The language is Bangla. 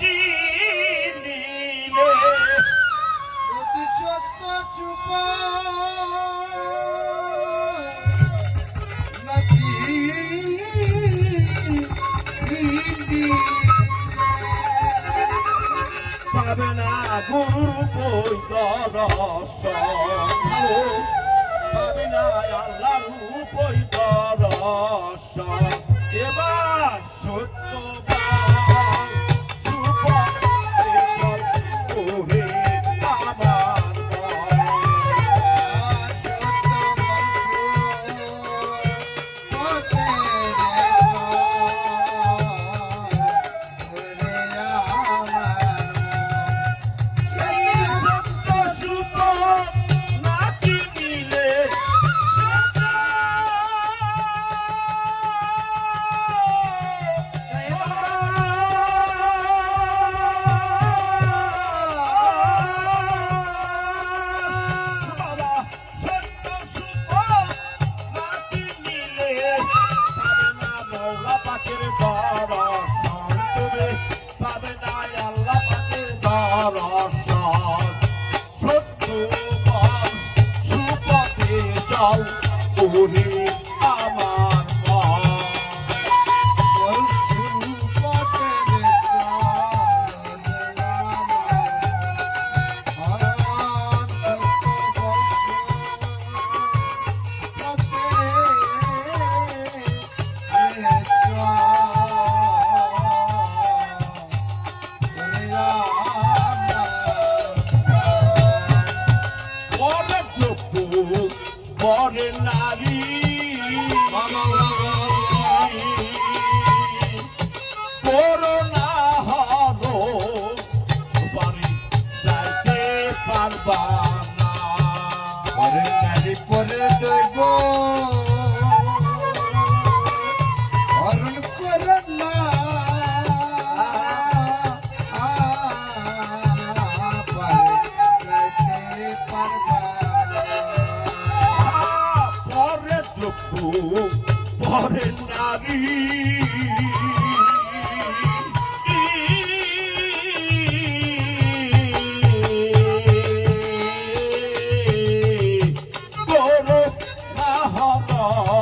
চিনিলে। অতি সত্য চুপ পাবে না গুরু কই দর্শন পাবে না আল্লাহ রূপ দর্শন এবার সত্য পাখির বাবা Bye. পরের নারী। Oh